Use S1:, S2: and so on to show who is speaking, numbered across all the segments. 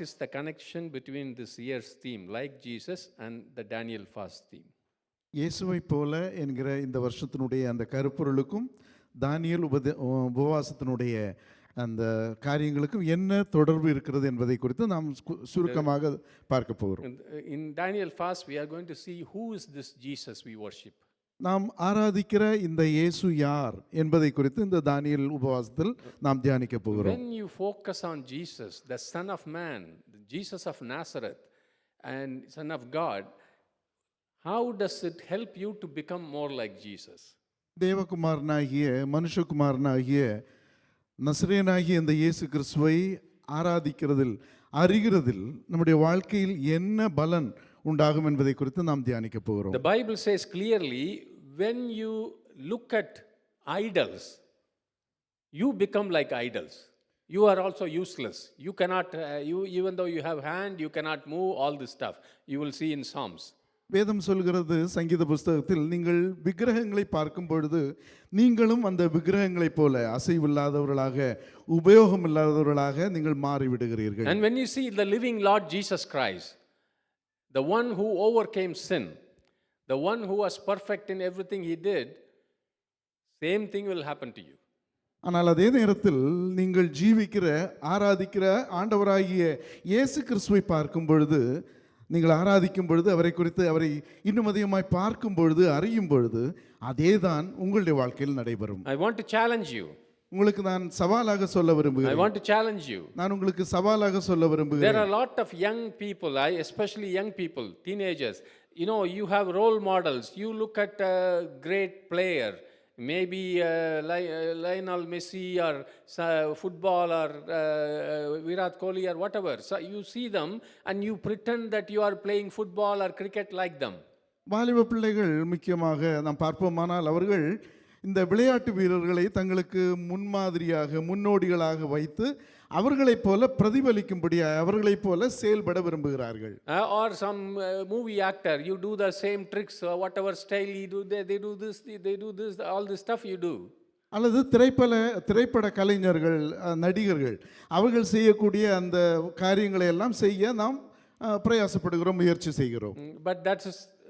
S1: is the connection between this year's theme, like Jesus, and the Daniel fast theme?
S2: இயேசுவைப் போல என்கிற இந்த வருஷத்தினுடைய அந்த கருப்பொருளுக்கும் தானியல் உபத உபவாசத்தினுடைய அந்த காரியங்களுக்கும் என்ன தொடர்பு இருக்கிறது என்பதை குறித்து நாம் சு- சுருக்கமாக பார்க்க போகிறோம்
S1: in Daniel fast, we are going to see who is this Jesus we worship.
S2: நாம் ஆராதிக்கிற இந்த இயேசு யார் என்பதை குறித்து இந்த தானியல் உபவாசத்தில் நாம் தியானிக்க போகிறோம்
S1: When you focus on Jesus, the Son of Man, Jesus of Nazareth, and Son of God, how does it help you to become more like Jesus?
S2: தேவகுமாரனாகிய மனுஷகுமாரனாகிய நசரேனாகிய இந்த இயேசு கிறிஸ்துவை ஆராதிக்கிறதில் அறிகிறதில் நம்முடைய வாழ்க்கையில் என்ன பலன் உண்டாகும் என்பதை குறித்து நாம் தியானிக்க போகிறோம்
S1: The Bible says clearly when you look at idols, you become like idols. You are also useless. You cannot, uh, you, even though you have hand, you cannot move all this stuff. You will see in Psalms.
S2: வேதம் சொல்கிறது சங்கீத புஸ்தகத்தில் நீங்கள் விக்கிரகங்களை பார்க்கும் பொழுது நீங்களும் அந்த விக்கிரகங்களைப் போல அசைவில்லாதவர்களாக உபயோகம் இல்லாதவர்களாக நீங்கள் மாறிவிடுகிறீர்கள்
S1: And when you see the living Lord Jesus Christ, the one who overcame sin, the one who was perfect in everything he did, same thing will happen to you.
S2: ஆனால் அதே நேரத்தில் நீங்கள் ஜீவிக்கிற ஆராதிக்கிற ஆண்டவராகிய இயேசு கிறிஸ்துவை பார்க்கும் பொழுது நீங்கள் ஆராதிக்கும் பொழுது அவரை குறித்து அவரை இன்னும் அதிகமாய் பார்க்கும் பொழுது அறியும் பொழுது அதேதான் உங்களுடைய வாழ்க்கையில் நடைபெறும்
S1: I want to challenge you.
S2: உங்களுக்கு நான் சவாலாக சொல்ல
S1: I
S2: விரும்புகிறேன்
S1: want to challenge you.
S2: நான் உங்களுக்கு சவாலாக சொல்ல
S1: There
S2: விரும்புகிறேன்
S1: are a lot of young people, I, especially young people, teenagers. You know, you have role models. You look at a great player, maybe uh, Li- uh, Lionel Messi or uh, football or uh, uh, Virat Kohli or whatever. So you see them and you pretend that you are playing football or cricket like them.
S2: வாலிப பிள்ளைகள் முக்கியமாக நாம் பார்ப்போமானால் அவர்கள் இந்த விளையாட்டு வீரர்களை தங்களுக்கு முன்மாதிரியாக முன்னோடிகளாக வைத்து அவர்களைப் போல பிரதிபலிக்கும்படியாக அவர்களைப் போல செயல்பட விரும்புகிறார்கள்
S1: uh, movie actor, you do the same tricks, uh, whatever style you do, they, they do this, they do this, all this stuff you do.
S2: அல்லது திரைப்பட திரைப்பட கலைஞர்கள் நடிகர்கள் அவர்கள் செய்யக்கூடிய அந்த காரியங்களை எல்லாம் செய்ய நாம் பிரயாசப்படுகிறோம் முயற்சி செய்கிறோம்
S1: Mm, But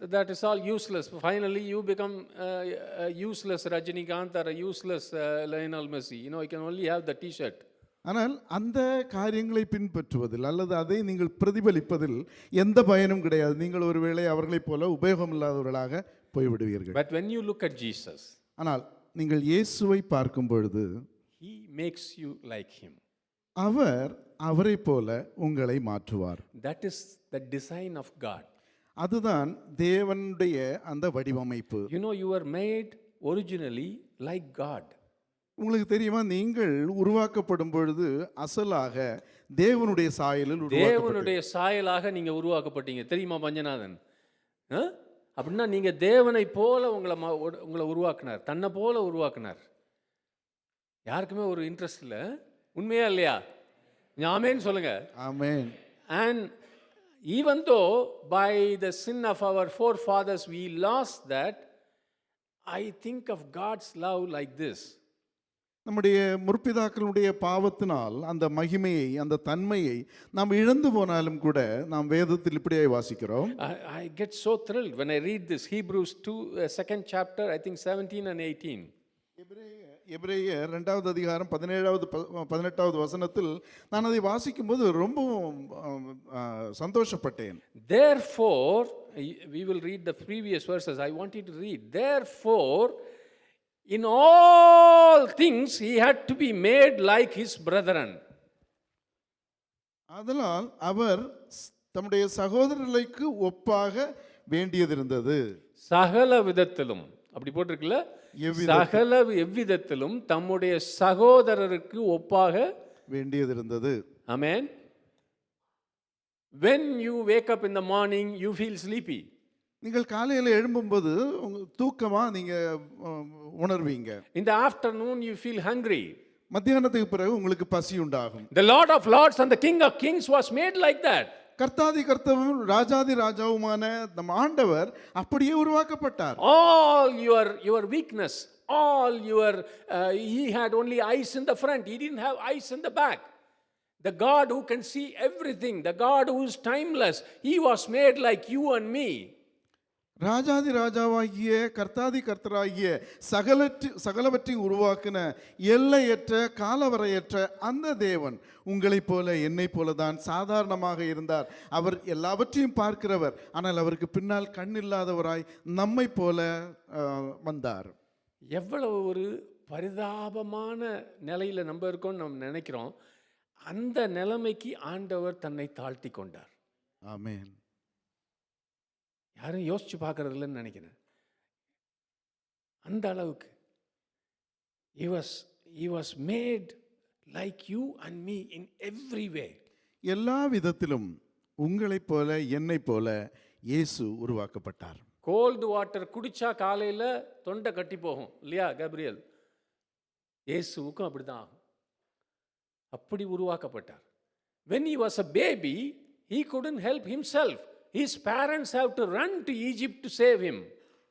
S1: that is, all useless. Finally, you become uh, useless Rajinikanth or a useless uh, Lionel Messi. You know, you can only have the t-shirt.
S2: ஆனால் அந்த காரியங்களை பின்பற்றுவதில் அல்லது அதை நீங்கள் பிரதிபலிப்பதில் எந்த பயனும் கிடையாது நீங்கள் ஒருவேளை அவர்களைப் போல உபயோகம் இல்லாதவர்களாக போய்விடுவீர்கள்
S1: But when you look at Jesus,
S2: ஆனால் நீங்கள் இயேசுவை பார்க்கும் பொழுது
S1: he makes you like him.
S2: அவர் அவரைப் போல உங்களை மாற்றுவார்
S1: That is the design of God.
S2: அதுதான் தேவனுடைய அந்த வடிவமைப்பு.
S1: You know, you were made originally like God.
S2: உங்களுக்கு தெரியுமா? நீங்கள் உருவாக்கப்படும் பொழுது அசலாக தேவனுடைய சாயலில்.
S1: தேவனுடைய சாயலாக நீங்க உருவாக்கப்பட்டீங்க. தெரியுமா பஞ்சநாதன்? அப்படின்னா நீங்க தேவனை போல உங்களை உங்களை உருவாக்குனார். தன்னை போல உருவாக்குனார். யாருக்குமே ஒரு இன்ட்ரெஸ்ட் இல்லை. உண்மையா இல்லையா? ஞாமேன்னு சொல்லுங்க.
S2: Amen.
S1: And even though by the sin of our forefathers we lost that I think of God's love like this
S2: நம்முடைய முற்பிதாக்களுடைய பாவத்தினால் அந்த மகிமையை அந்த தன்மையை நாம் இழந்து போனாலும் கூட நாம் வேதத்தில் இப்படியாய் வாசிக்கிறோம்
S1: get so thrilled when I read this Hebrews 2, uh, second chapter, I think 17 and 18.
S2: எபிரேயர் ரெண்டாவது அதிகாரம் பதினேழாவது ப- பதினெட்டாவது வசனத்தில் நான் அதை வாசிக்கும்போது ரொம்பவும் ஆம், ஆ, சந்தோஷப்பட்டேன்
S1: Therefore, y- we will read the previous verses. I want you to read. Therefore, in all things, he had to be made like his brethren.
S2: அதனால் அவர் தம்முடைய சகோதரர்களுக்கு ஒப்பாக வேண்டியதிருந்தது
S1: சகல விதத்திலும் அப்படி போட்டிருக்குல்ல. சகல எவ்விதத்திலும் தம்முடைய சகோதரருக்கு ஒப்பாக
S2: வேண்டியதிருந்தது
S1: Amen. When you wake up in the morning, you feel sleepy.
S2: நீங்கள் காலையில் எழும்பும்போது உங்க தூக்கமா நீங்க அஹ், உணர்வீங்க
S1: In the afternoon, you feel hungry.
S2: மத்தியானத்துக்கு பிறகு உங்களுக்கு பசி உண்டாகும்
S1: The Lord of Lords and the King of Kings was made like that.
S2: கர்த்தாதி கர்த்தவும் ராஜாதி ராஜாவுமான நம் ஆண்டவர் அப்படியே உருவாக்கப்பட்டார்
S1: All your, your weakness, all your, uh, he had only eyes in the front, he didn't have eyes in the back. The God who can see everything, the God who is timeless, He was made like you and me.
S2: ராஜாதி ராஜாவாகிய கர்த்தாதி கர்த்தராகிய சகலற்று சகலவற்றையும் உருவாக்கின எல்லையற்ற காலவரையற்ற அந்த தேவன் உங்களைப் போல என்னைப் போல தான் சாதாரணமாக இருந்தார். அவர் எல்லாவற்றையும் பார்க்கிறவர் ஆனால் அவருக்கு பின்னால் கண் இல்லாதவராய் நம்மைப் போல வந்தார்.
S1: எவ்வளவு ஒரு பரிதாபமான நிலையில் நம்ம இருக்கோம்னு நம்ம நினைக்கிறோம். அந்த நிலைமைக்கு ஆண்டவர் தன்னை தாழ்த்தி கொண்டார்.
S2: ஆமென்.
S1: யாரும் யோசிச்சு பார்க்கறது இல்லைன்னு நினைக்கிறேன். அந்த அளவுக்கு. He was he was made like you and me in every way.
S2: எல்லா விதத்திலும் உங்களைப் போல என்னைப் போல இயேசு உருவாக்கப்பட்டார்.
S1: கோல்டு வாட்டர் குடிச்சா காலையில் தொண்டை கட்டி போகும் இல்லையா கேப்ரியல்? இயேசுவுக்கும் அப்படி தான் ஆகும். அப்படி உருவாக்கப்பட்டார். When he was a baby he couldn't help himself. His parents have to run to egypt to save him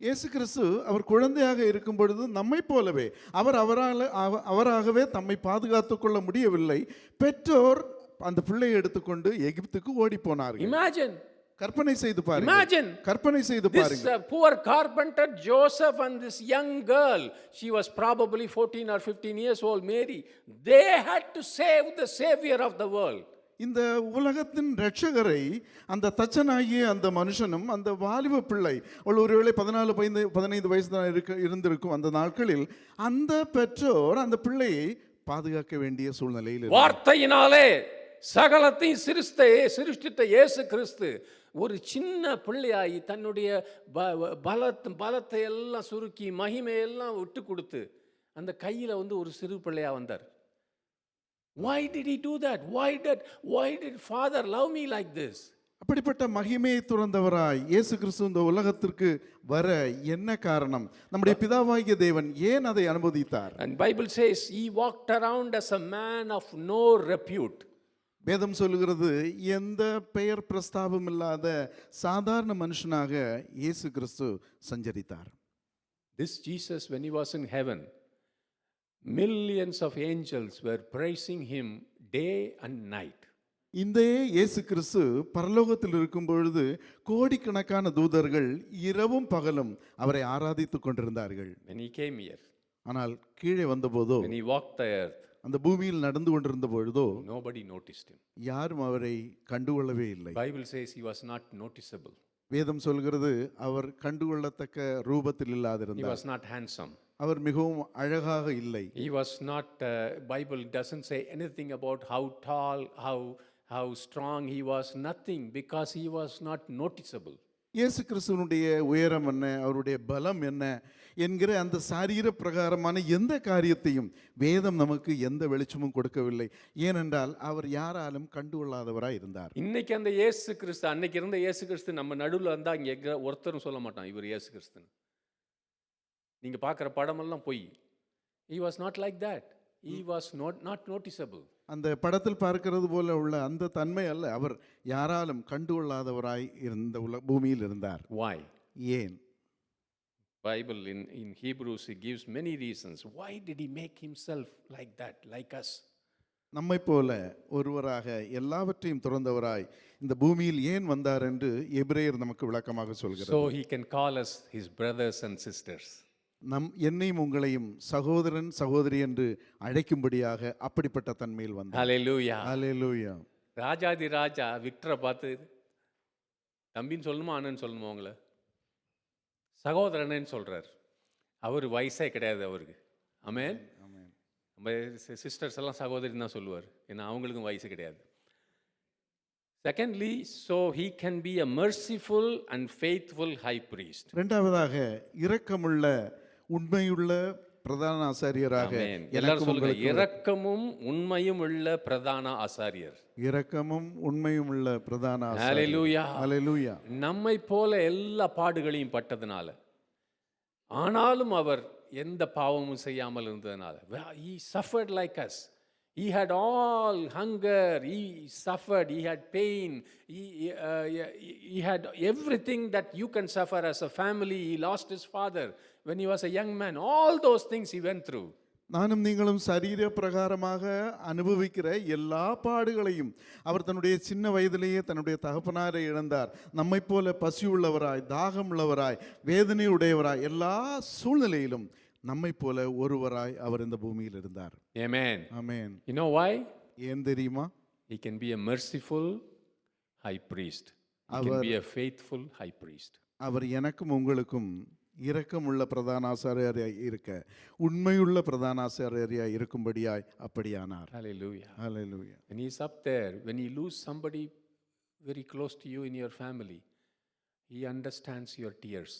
S2: இயேசு கிறிஸ்து அவர் குழந்தையாக இருக்கும் பொழுது நம்மைப் போலவே அவர் அவரால் அவ- அவராகவே தம்மை பாதுகாத்துக் கொள்ள முடியவில்லை பெற்றோர் அந்த பிள்ளையை எடுத்துக்கொண்டு எகிப்துக்கு ஓடி போனார்கள்
S1: imagine
S2: கற்பனை செய்து பாருங்க
S1: imagine
S2: கற்பனை செய்து
S1: This
S2: பாருங்க
S1: uh, poor carpenter Joseph and this young girl, she was probably 14 or 15 years old, Mary, they had to save the Savior of the world.
S2: இந்த உலகத்தின் ரட்சகரை அந்த தச்சனாகிய அந்த மனுஷனும் அந்த வாலிப பிள்ளை அவள் ஒருவேளை பதினாலு பதினைந்து பதினைந்து வயசு தான் இருக்க இருந்திருக்கும் அந்த நாட்களில் அந்த பெற்றோர் அந்த பிள்ளையை பாதுகாக்க வேண்டிய சூழ்நிலையில்
S1: வார்த்தையினாலே சகலத்தையும் சிருஷ்ட சிருஷ்டித்த இயேசு கிறிஸ்து ஒரு சின்ன பிள்ளையாகி தன்னுடைய ப பலத் பலத்தை எல்லாம் சுருக்கி மகிமையெல்லாம் விட்டு கொடுத்து அந்த கையில் வந்து ஒரு சிறு பிள்ளையா வந்தார். Why did he do that? Why did why did father love me like this?
S2: அப்படிப்பட்ட மகிமையை துறந்தவராய் இயேசு கிறிஸ்து இந்த உலகத்திற்கு வர என்ன காரணம்? நம்முடைய பிதாவாகிய தேவன் ஏன் அதை அனுமதித்தார்?
S1: And Bible says he walked around as a man of no repute.
S2: வேதம் சொல்லுகிறது எந்த பெயர் பிரஸ்தாபம் இல்லாத சாதாரண மனுஷனாக இயேசு கிறிஸ்து சஞ்சரித்தார்.
S1: This Jesus, when he was in heaven, millions of angels were praising him day and night.
S2: இந்த இயேசு கிறிஸ்து பரலோகத்தில் இருக்கும் பொழுது கோடிக்கணக்கான தூதர்கள் இரவும் பகலும் அவரை ஆராதித்துக் கொண்டிருந்தார்கள்
S1: When he came here,
S2: ஆனால் கீழே வந்தபோதோ
S1: when he walked the earth,
S2: அந்த பூமியில் நடந்து கொண்டிருந்த பொழுதோ
S1: nobody noticed him.
S2: யாரும் அவரை கண்டுகொள்ளவே இல்லை
S1: Bible says he was not noticeable.
S2: வேதம் சொல்கிறது அவர் கண்டுகொள்ளத்தக்க ரூபத்தில்
S1: He
S2: இல்லாதிருந்தார்
S1: was not handsome.
S2: அவர் மிகவும் அழகாக இல்லை.
S1: He was not, uh, Bible doesn't say anything about how tall, how, how strong he was, nothing, because he was not noticeable.
S2: இயேசு கிறிஸ்துவனுடைய உயரம் என்ன அவருடைய பலம் என்ன என்கிற அந்த சாரீர பிரகாரமான எந்த காரியத்தையும் வேதம் நமக்கு எந்த வெளிச்சமும் கொடுக்கவில்லை. ஏனென்றால் அவர் யாராலும் கண்டுகொள்ளாதவராய் இருந்தார்.
S1: இன்னைக்கு அந்த இயேசு கிறிஸ்து அன்னைக்கு இருந்த இயேசு கிறிஸ்து நம்ம நடுவில் வந்தால் இங்கே ஒருத்தரும் சொல்ல மாட்டான் இவர் இயேசு கிறிஸ்துன்னு. நீங்கள் பார்க்குற படமெல்லாம் பொய். He was not like that he was not not noticeable
S2: அந்த படத்தில் பார்க்கிறது போல உள்ள அந்த தன்மை அல்ல. அவர் யாராலும் கண்டுகொள்ளாதவராய் இருந்த உல பூமியில் இருந்தார்.
S1: வாய்
S2: ஏன்?
S1: Bible in, in Hebrews, he gives many reasons. Why did he make himself like that, like us?
S2: நம்மைப் போல ஒருவராக எல்லாவற்றையும் துறந்தவராய் இந்த பூமியில் ஏன் வந்தார் என்று எபிரேயர் நமக்கு விளக்கமாக சொல்கிறார்.
S1: So he can call us his brothers and sisters.
S2: நம் என்னையும் உங்களையும் சகோதரன் சகோதரி என்று அழைக்கும்படியாக அப்படிப்பட்ட தன்மையில் வந்தார்.
S1: ராஜாதி ராஜா விக்டரை பார்த்து தம்பின்னு சொல்லணுமா அண்ணன் சொல்லணுமா உங்களை? சகோதரனேன்னு சொல்றார். அவர் வயசே கிடையாது அவருக்கு. ஆமென். நம்ம சிஸ்டர்ஸ் எல்லாம் சகோதரின்னு தான் சொல்லுவார். ஏன்னா அவங்களுக்கும் வயசு கிடையாது. Secondly so he can be a merciful and faithful high priest.
S2: இரண்டாவதாக இரக்கமுள்ள உண்மையுள்ள பிரதான ஆசாரியராக
S1: எல்லாரும் இரக்கமும் உண்மையும் உள்ள பிரதான ஆசாரியர்.
S2: இரக்கமும் உண்மையும் உள்ள பிரதான ஆசாரியர்.
S1: நம்மை போல எல்லா பாடுகளையும் பட்டதுனால ஆனாலும் அவர் எந்த பாவமும் செய்யாமல் இருந்ததுனால he suffered like us. He had all hunger he suffered he had pain he, uh, he had everything that you can suffer as a family. He lost his father. When he was a young man all those things he went through
S2: நானும் நீங்களும் சரீரப்பிரகாரமாக அனுபவிக்கிற எல்லா பாடுகளையும் அவர் தன்னுடைய சின்ன வயதிலேயே தன்னுடைய தகப்பனாரை இழந்தார் நம்மைப் போல பசியுள்ளவராய் தாகம் உள்ளவராய் வேதனை உடையவராய் எல்லா சூழ்நிலையிலும் நம்மைப் போல ஒருவராய் அவர் இந்த பூமியில் இருந்தார்
S1: Amen.
S2: Amen
S1: You know why?
S2: ஏன் தெரியுமா
S1: He can be a merciful high priest. He can be a faithful high priest.
S2: அவர் எனக்கும் உங்களுக்கும் இரக்கமுள்ள பிரதான ஆசாரியராய் இருக்க உண்மையுள்ள பிரதான ஆசாரியராய் இருக்கும்படியாய் அப்படியானார்
S1: Hallelujah.
S2: Hallelujah
S1: When he's up there, when you lose somebody very close to you in your family, he understands your tears.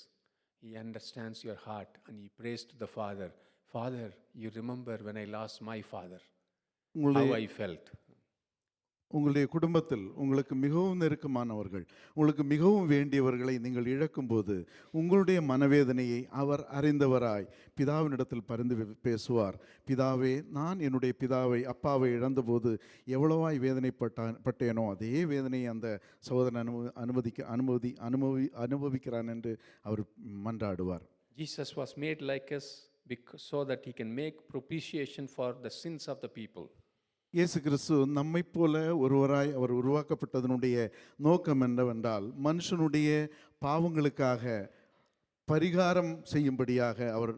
S1: He understands your heart and he prays to the Father, Father, you remember when I lost my father,
S2: உங்களுடைய
S1: how I felt.
S2: உங்களுடைய குடும்பத்தில் உங்களுக்கு மிகவும் நெருக்கமானவர்கள் உங்களுக்கு மிகவும் வேண்டியவர்களை நீங்கள் இழக்கும்போது உங்களுடைய மனவேதனையை அவர் அறிந்தவராய் பிதாவினிடத்தில் பரிந்து பேசுவார். பிதாவே நான் என்னுடைய பிதாவை அப்பாவை இழந்தபோது எவ்வளவாய் வேதனைப்பட்டான் பட்டேனோ அதே வேதனையை அந்த சகோதரன் அனும அனுமதிக்க அனுமதி அனுபவி அனுபவிக்கிறான் என்று அவர் மன்றாடுவார்.
S1: Jesus was made like us big so that he can make propitiation for the sins of the people
S2: இயேசு கிறிஸ்து நம்மைப் போல ஒருவராய் அவர் உருவாக்கப்பட்டதனுடைய நோக்கம் என்னவென்றால் மனுஷனுடைய பாவங்களுக்காக பரிகாரம் செய்யும்படியாக அவர்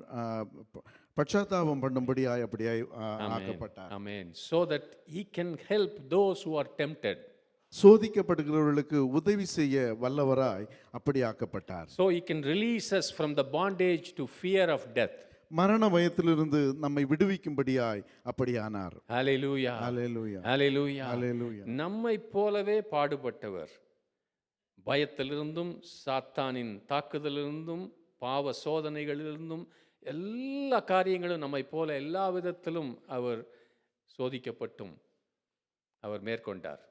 S2: பட்சாத்தாபம் பண்ணும்படியாய் அப்படியாய் ஆக்கப்பட்டார்
S1: Amen. So that he can help those who are tempted.
S2: சோதிக்கப்படுகிறவர்களுக்கு உதவி செய்ய வல்லவராய் அப்படி ஆக்கப்பட்டார்
S1: So he can release us from the bondage to fear of death.
S2: மரண பயத்திலிருந்து நம்மை விடுவிக்கும்படியாய் அப்படியானார்.
S1: Hallelujah.
S2: ஹalleluya.
S1: Hallelujah.
S2: ஹalleluya.
S1: நம்மை போலவே பாடுபட்டவர். பயத்திலிருந்தும் சாத்தானின் தாக்குதலிருந்தும் பாவ சோதனைகளிலிருந்தும் எல்லா காரியங்களும் நம்மை போல எல்லா விதத்திலும் அவர் சோதிக்கப்பட்டும். அவர் மேற்கொண்டார்.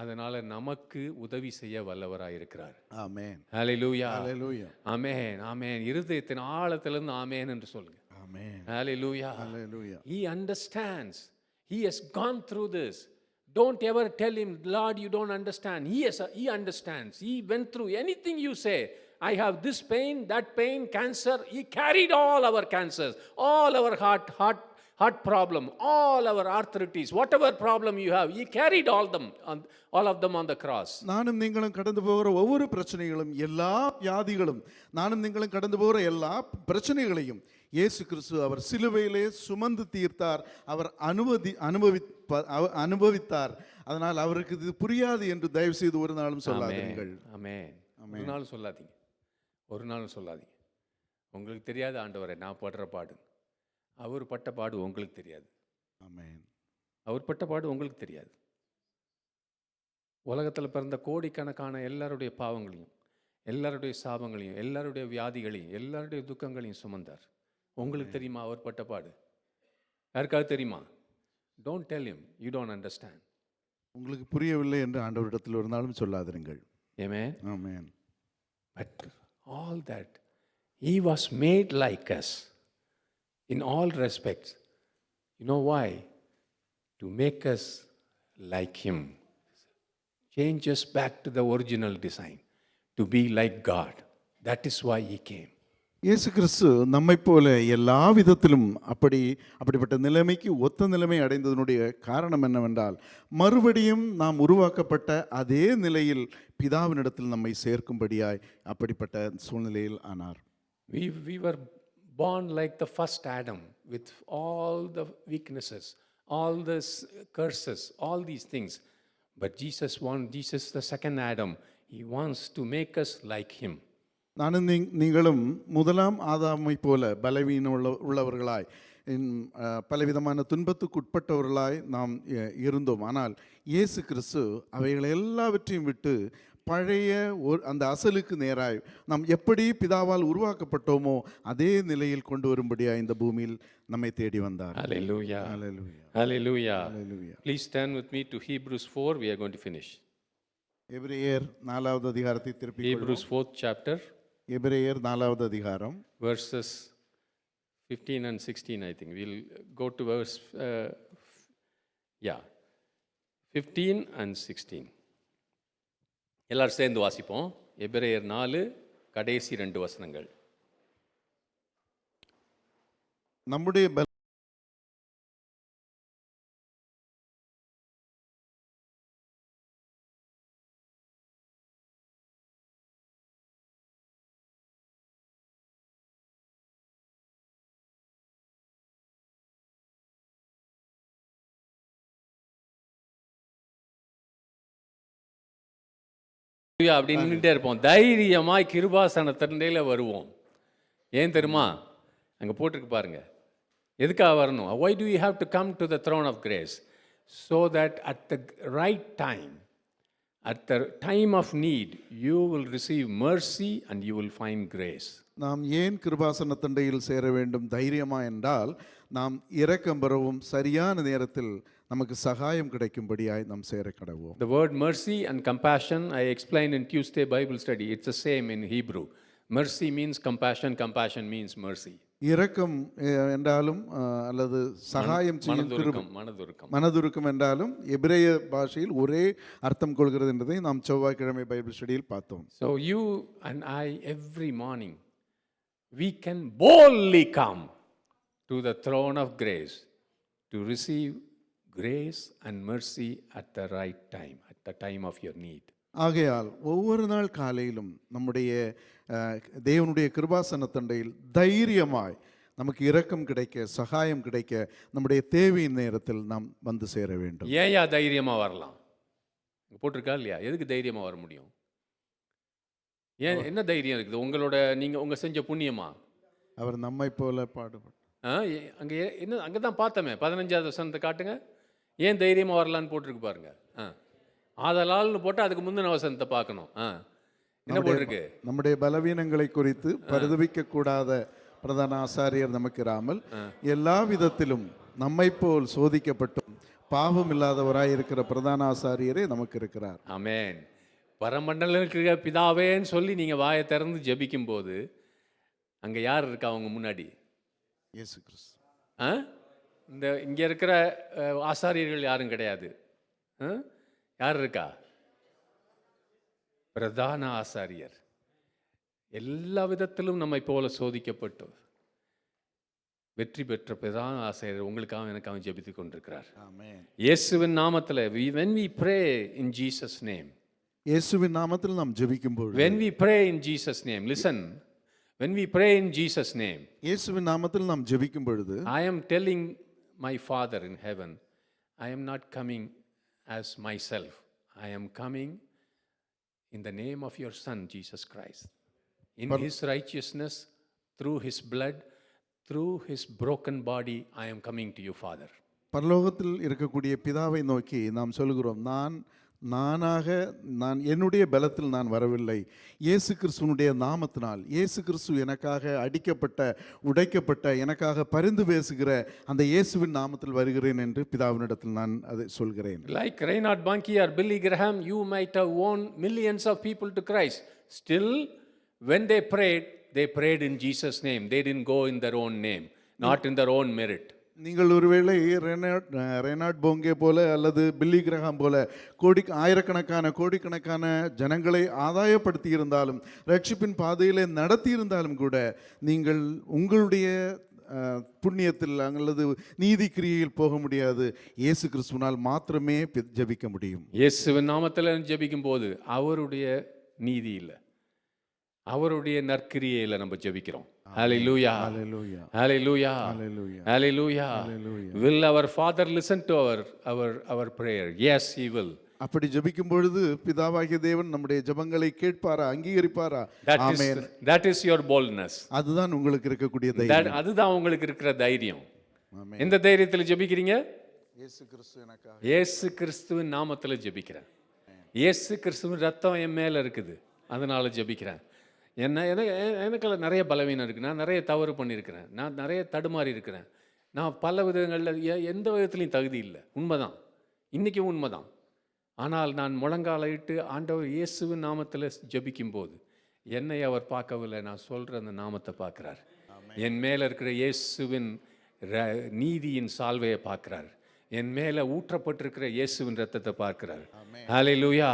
S1: அதனால நமக்கு உதவி செய்ய வல்லவராய் இருக்கிறார்
S2: ஆமென்
S1: ஹalleluya
S2: ஹalleluya
S1: ஆமென் ஆமென் இருதயத்தின் ஆழத்திலிருந்து ஆமென் என்று சொல்லுங்க
S2: ஆமென்
S1: ஹalleluya
S2: hallelujah
S1: He understands. He has gone through this. Don't ever tell him, Lord, you don't understand. He, has, he understands. He went through anything you say. I have this pain, that pain, cancer. He carried all our cancers, all our heart, heart, heart problem, all our arthritis, whatever problem you have. He carried all them, on, all of them on the cross.
S2: நானும் நீங்களும் கடந்து போகிற ஒவ்வொரு பிரச்சனைகளும் எல்லா வியாதிகளும் நானும் நீங்களும் கடந்து போகிற எல்லா பிரச்சனைகளையும் இயேசு கிறிஸ்து அவர் சிலுவையிலே சுமந்து தீர்த்தார் அவர் அனுமதி அனுபவிப்ப அவ- அனுபவித்தார் அதனால் அவருக்கு இது புரியாது என்று தயவு செய்து ஒரு நாளும் சொல்லாதீர்கள்
S1: Amen. ஒரு நாள் சொல்லாதீங்க ஒரு நாளும் சொல்லாதீங்க உங்களுக்கு தெரியாது ஆண்டவரே நான் படுற பாடு அவர் பட்ட பாடு உங்களுக்கு தெரியாது.
S2: ஆமென்.
S1: அவர் பட்ட பாடு உங்களுக்கு தெரியாது. உலகத்தில் பிறந்த கோடிக்கணக்கான எல்லாருடைய பாவங்களையும் எல்லாருடைய சாபங்களையும் எல்லாருடைய வியாதிகளையும் எல்லாருடைய துக்கங்களையும் சுமந்தார். உங்களுக்கு தெரியுமா அவர் பட்ட பாடு? யாருக்காவது தெரியுமா? Don't tell him you don't understand
S2: உங்களுக்கு புரியவில்லை என்று ஆண்டவரிடத்தில் ஒரு நாளும் சொல்லாதிருங்கள்.
S1: ஏமே
S2: ஆமென்.
S1: But all that, he was made like us. In all respects. You know why? To make us like him. Change us back to the original design, to be like God. That is why he came.
S2: இயேசு கிறிஸ்து நம்மைப் போல எல்லா விதத்திலும் அப்படி அப்படிப்பட்ட நிலைமைக்கு ஒத்த நிலைமை அடைந்ததனுடைய காரணம் என்னவென்றால் மறுபடியும் நாம் உருவாக்கப்பட்ட அதே நிலையில் பிதாவினிடத்தில் நம்மை சேர்க்கும்படியாய் அப்படிப்பட்ட சூழ்நிலையில் ஆனார்
S1: We, we were born like the first Adam with all the weaknesses, all the curses, all these things. But Jesus wants, Jesus, the second Adam, he wants to make us like him.
S2: நானும் நீங்களும் முதலாம் ஆதாமை போல பலவீனம் உள்ள உள்ளவர்களாய் பலவிதமான துன்பத்துக்கு உட்பட்டவர்களாய் நாம் இருந்தோம் ஆனால் இயேசு கிறிஸ்து அவைகளை எல்லாவற்றையும் விட்டு பழைய ஒரு அந்த அசலுக்கு நேராய் நாம் எப்படி பிதாவால் உருவாக்கப்பட்டோமோ அதே நிலையில் கொண்டு வரும்படியாக இந்த பூமியில் நம்மை தேடி வந்தார்
S1: Hallelujah.
S2: Hallelujah.
S1: Hallelujah.
S2: Hallelujah.
S1: Please stand with me to Hebrews 4. We are going to finish.
S2: எபிரேயர் நாலாவது அதிகாரத்தை திருப்பி
S1: Hebrews 4th chapter,
S2: எபிரேயர் நாலாவது அதிகாரம்
S1: verses 15 and 16, I think. We'll go to verse, uh, yeah, 15 and 16. எல்லாரும் சேர்ந்து வாசிப்போம். எபிரேயர் நாலு கடைசி ரெண்டு வசனங்கள்.
S2: நம்முடைய பல
S1: Hallelujah அப்படி நின்றுட்டே இருப்போம் தைரியமாய் கிருபாசனத்தில வருவோம் ஏன் தெரியுமா அங்கே போட்டிருக்கு பாருங்க எதுக்காக வரணும் why do you have to come to the throne of grace so that at the right time at the time of need you will receive mercy and you will find grace
S2: நாம் ஏன் கிருபாசன தண்டையில் சேர வேண்டும் தைரியமா என்றால் நாம் இரக்கம் பெறவும் சரியான நேரத்தில் நமக்கு சகாயம் கிடைக்கும்படியாய் நாம் சேர கடவோம்
S1: the word mercy and compassion i explained in tuesday bible study it's the same in hebrew mercy means compassion compassion means mercy
S2: இரக்கம் அஹ், என்றாலும் அஹ், அல்லது சகாயம் செய்யும் கிருபை
S1: மனதுருக்கம் மனதுருக்கம்
S2: மனதுருக்கம் என்றாலும் எபிரேய பாஷையில் ஒரே அர்த்தம் கொள்கிறது என்பதை நாம் செவ்வாய்க்கிழமை பைபிள் ஸ்டடியில் பார்த்தோம்
S1: So you and I, every morning, we can boldly come to the throne of grace to receive grace and mercy at the right time, at the time of your need.
S2: ஆகையால் ஒவ்வொரு நாள் காலையிலும் நம்முடைய தேவனுடைய கிருபாசன தண்டையில் தைரியமாய் நமக்கு இரக்கம் கிடைக்க சகாயம் கிடைக்க நம்முடைய தேவையின் நேரத்தில் நாம் வந்து சேர வேண்டும்.
S1: ஏயா தைரியமா வரலாம்? போட்டிருக்கா இல்லையா? எதுக்கு தைரியமா வர முடியும்? ஏன் என்ன தைரியம் இருக்குது? உங்களோட நீங்க உங்க செஞ்ச புண்ணியமா?
S2: அவர் நம்மை போல பாடுபட்டு
S1: அங்க என்ன அங்கே தான் பார்த்தோமே. பதினஞ்சாவது வசனத்தை காட்டுங்க. ஏன் தைரியமா வரலான்னு போட்டிருக்கு பாருங்க. ஆ. ஆதலால்னு போட்டால் அதுக்கு முந்தின வசனத்தை பார்க்கணும். ஆ. என்ன போட்டிருக்கு?
S2: நம்முடைய பலவீனங்களை குறித்து பரிதவிக்க கூடாத பிரதான ஆசாரியர் நமக்கு இராமல் எல்லா விதத்திலும் நம்மை போல் சோதிக்கப்பட்டும் பாவம் இல்லாதவராய் இருக்கிற பிரதான ஆசாரியரே நமக்கு இருக்கிறார்.
S1: ஆமென். பரமண்டலம் இருக்கிற பிதாவேன்னு சொல்லி நீங்கள் வாயை திறந்து ஜெபிக்கும் போது அங்கே யார் இருக்கா அவங்க முன்னாடி?
S2: இயேசு கிறிஸ்து.
S1: ஆ? இந்த இங்கே இருக்கிற ஆசாரியர்கள் யாரும் கிடையாது? யார் இருக்கா? பிரதான ஆசாரியர். எல்லா விதத்திலும் நம்மை போல சோதிக்கப்பட்டு வெற்றி பெற்ற பிரதான ஆசாரியர் உங்களுக்காக எனக்காக ஜெபித்துக் கொண்டிருக்கிறார். இயேசுவின் நாமத்தில் when we pray in Jesus name.
S2: இயேசுவின் நாமத்தில் நாம் ஜெபிக்கும் பொழுது
S1: when we pray in Jesus name listen. When we pray in Jesus name.
S2: இயேசுவின் நாமத்தில் நாம் ஜெபிக்கும் பொழுது
S1: I am telling my Father in heaven, I am not coming as myself. I am coming in the name of your Son, Jesus Christ. In his righteousness, through his blood, through his broken body, I am coming to you, Father.
S2: பரலோகத்தில் இருக்கக்கூடிய பிதாவை நோக்கி நாம் சொல்கிறோம் நான் நானாக நான் என்னுடைய பலத்தில் நான் வரவில்லை இயேசு கிறிஸ்துவனுடைய நாமத்தினால் இயேசு கிறிஸ்து எனக்காக அடிக்கப்பட்ட உடைக்கப்பட்ட எனக்காக பரிந்து பேசுகிற அந்த இயேசுவின் நாமத்தில் வருகிறேன் என்று பிதாவினிடத்தில் நான் அதை சொல்கிறேன்
S1: like Reinhard Bonnke or Billy Graham you might have won millions of people to Christ still when they prayed they prayed in Jesus name they tend go in their own name not in their own merit
S2: நீங்கள் ஒருவேளை ரெனாட் ரெனாட் போங்கே போல அல்லது பில்லி கிரகம் போல கோடி ஆயிரக்கணக்கான கோடிக்கணக்கான ஜனங்களை ஆதாயப்படுத்தி இருந்தாலும் ரட்சிப்பின் பாதையிலே நடத்தி இருந்தாலும் கூட நீங்கள் உங்களுடைய புண்ணியத்தில் அல்லது நீதி கிரியையில் போக முடியாது. இயேசு கிறிஸ்துவனால் மாத்திரமே ஜபிக்க ஜெபிக்க முடியும்.
S1: இயேசுவின் நாமத்தில் ஜபிக்கும் போது அவருடைய நீதி இல்லை. அவருடைய நற்கிரியையில் நம்ம ஜெபிக்கிறோம். ஹalleluya
S2: Hallelujah.
S1: hallelujah.
S2: Hallelujah.
S1: hallelujah. Will our father listen to our our our prayer? Yes he will.
S2: அப்படி ஜெபிக்கும் பொழுது பிதாவாகிய தேவன் நம்முடைய ஜெபங்களை கேட்பாரா அங்கீகரிப்பாரா? ஆமென்.
S1: that is your boldness.
S2: அதுதான் உங்களுக்கு இருக்கக்கூடிய தைரியம்.
S1: அதுதான் உங்களுக்கு இருக்கிற தைரியம். எந்த தைரியத்தில் ஜெபிக்கிறீங்க?
S2: இயேசு கிறிஸ்து எனக்காக.
S1: இயேசு கிறிஸ்துவின் நாமத்தில் ஜெபிக்கிறேன். இயேசு கிறிஸ்துவின் ரத்தம் என் மேலே இருக்குது. அதனால் ஜெபிக்கிறேன். என்ன எனக்கு எனக்குள்ள நிறைய பலவீனம் இருக்குது நான் நிறைய தவறு பண்ணியிருக்கிறேன். நான் நிறைய தடுமாறி இருக்கிறேன். நான் பல விதங்களில் எந்த விதத்துலையும் தகுதி இல்லை. உண்மைதான். இன்றைக்கும் உண்மைதான். ஆனால் நான் முழங்காலிட்டு ஆண்டவர் இயேசுவின் நாமத்தில் ஜெபிக்கும் போது என்னை அவர் பார்க்கவில்லை. நான் சொல்கிற அந்த நாமத்தை பார்க்குறார். என் மேலே இருக்கிற இயேசுவின் ர- நீதியின் சால்வையை பார்க்குறார். என் மேலே ஊற்றப்பட்டிருக்கிற இயேசுவின் ரத்தத்தை பார்க்கிறார் ஹalleluya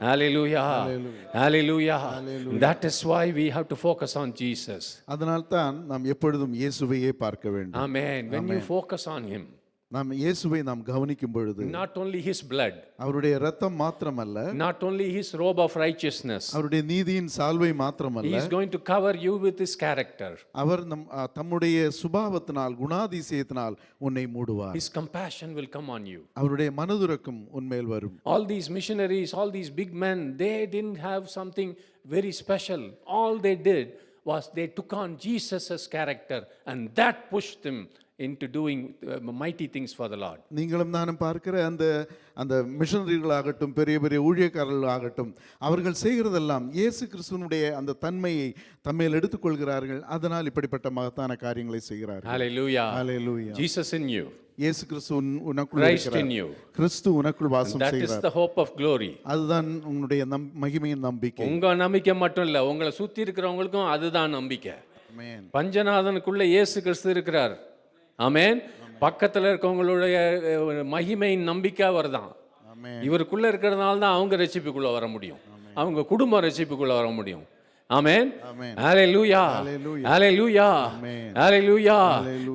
S1: ஹalleluya ஹalleluya that is why we have to focus on jesus
S2: அதனால்தான் நாம் எப்பொழுதும் இயேசுவையே பார்க்க வேண்டும்
S1: amen when you focus on him
S2: நாம் இயேசுவை நாம் கவனிக்கும் பொழுது
S1: not only his blood,
S2: அவருடைய இரத்தம் மாத்திரமல்ல
S1: not only his robe of righteousness,
S2: அவருடைய நீதியின் சால்வை மாத்திரமல்ல
S1: he is going to cover you with his character.
S2: அவர் நம் தம்முடைய சுபாவத்தினால் குணாதிசயத்தினால் உன்னை மூடுவார்
S1: His compassion will come on you.
S2: அவருடைய மனதுரக்கம் உன்மேல் வரும்
S1: All these missionaries, all these big men, they didn't have something very special. All they did was they took on Jesus' character and that pushed them into doing uh, mighty things for the Lord.
S2: நீங்களும் நானும் பார்க்கிற அந்த அந்த மிஷனரிகளாகட்டும் பெரிய பெரிய ஊழியக்காரர்களாகட்டும் அவர்கள் செய்கிறதெல்லாம் இயேசு கிறிஸ்துவனுடைய அந்த தன்மையை தம்மேல் எடுத்துக்கொள்கிறார்கள் அதனால் இப்படிப்பட்ட மகத்தான காரியங்களை செய்கிறார்கள்
S1: Hallelujah.
S2: Hallelujah
S1: Jesus in you.
S2: இயேசு கிறிஸ்து உன்- உனக்குள்
S1: Christ
S2: இருக்கிறார்.
S1: in you.
S2: கிறிஸ்து உனக்குள் வாசம்
S1: That is
S2: செய்கிறார்
S1: the hope of glory.
S2: அதுதான் உன்னுடைய நம் மகிமையின் நம்பிக்கை
S1: உங்க நம்பிக்கை மட்டும் இல்ல உங்களை சுத்தி இருக்கிறவங்களுக்கும் அதுதான் நம்பிக்கை
S2: Amen.
S1: பஞ்சநாதனுக்குள்ள இயேசு கிறிஸ்து இருக்கிறார் ஆமென். பக்கத்துல இருக்கவங்களுடைய மகிமையின் நம்பிக்கை அவர்தான்.
S2: Amen.
S1: இவருக்குள்ள இருக்கிறதுனால தான் அவங்க ரட்சிப்புக்குள்ள வர முடியும். அவங்க குடும்பம் ரட்சிப்புக்குள்ள வர முடியும்.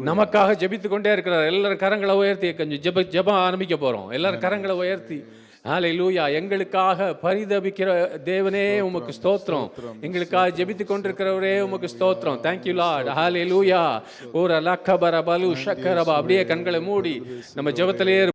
S1: நமக்காக ஜெபித்து கொண்டே இருக்கிறார். எல்லாரும் கரங்களை உயர்த்தி கொஞ்சம் ஜெப ஜெபம் ஆரம்பிக்க போறோம். எல்லாரும் கரங்களை உயர்த்தி. ஹalleluya எங்களுக்காக பரிதபிக்கிற தேவனே உமக்கு ஸ்தோத்திரம். எங்களுக்காக ஜெபித்து கொண்டிருக்கிறவரே உமக்கு ஸ்தோத்திரம். Thank you lord. ஹalleluya ஒரு லக்கபர பலு ஷக்கரபா. அப்படியே கண்களை மூடி நம்ம ஜெபத்திலேயே